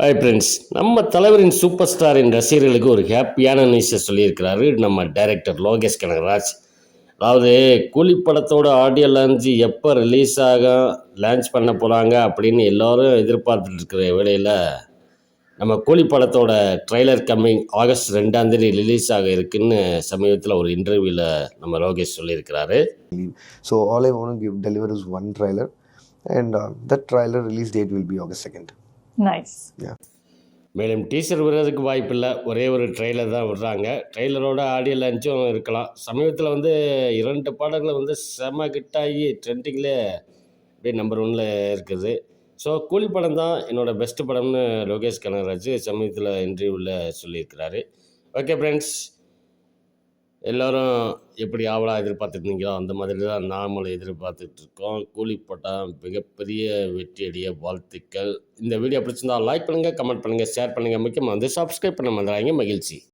Hi friends நம்ம தலைவரின் super ஸ்டாரின் ரசிகர்களுக்கு ஒரு ஹாப்பியான நியூஸை சொல்லியிருக்கிறாரு நம்ம டைரக்டர் லோகேஷ் கனகராஜ். அதாவது கூலி படத்தோட ஆடியோ லான்ச் எப்போ ரிலீஸ் ஆக லான்ச் பண்ண போகிறாங்க அப்படின்னு எல்லோரும் எதிர்பார்த்துட்டு இருக்கிற வேளையில் நம்ம கூலி படத்தோட ட்ரைலர் கம்மிங் ஆகஸ்ட் ரெண்டாம் தேதி ரிலீஸ் ஆக இருக்குன்னு சமீபத்தில் ஒரு இன்டர்வியூவில் நம்ம லோகேஷ் சொல்லியிருக்கிறாரு. So all I want give deliver is one trailer and that trailer release date will be August second Nice. மேலும் டீசர் விடுறதுக்கு வாய்ப்பில்லை. ஒரே ஒரு ட்ரெய்லர் தான் விடுறாங்க. ட்ரெய்லரோட ஆடியோ லான்ச்சும் இருக்கலாம். சமீபத்தில் வந்து இரண்டு பாடல்கள் வந்து செம கிட்டாகி ட்ரெண்டிங்லேயே அப்படியே நம்பர் ஒன்னில் இருக்குது. ஸோ கூலி படம் தான். என்னோட பெஸ்ட் படம்னு லோகேஷ் கனகராஜ் சமீபத்தில் இன்டர்வியூவில் சொல்லியிருக்கிறாரு. ஓகே ஃப்ரெண்ட்ஸ் எல்லோரும் எப்படி ஆவலாக எதிர்பார்த்துருந்தீங்களோ அந்த மாதிரி தான் நாமளும் எதிர்பார்த்துட்ருக்கோம். கூலி போட்டால் மிகப்பெரிய வெற்றியடைய வாழ்த்துக்கள். இந்த வீடியோ பிடிச்சிருந்தால் லைக் பண்ணுங்கள் கமெண்ட் பண்ணுங்கள் ஷேர் பண்ணுங்கள் முக்கியமாக வந்து சப்ஸ்கிரைப் பண்ண மறந்துடாதீங்க. மகிழ்ச்சி.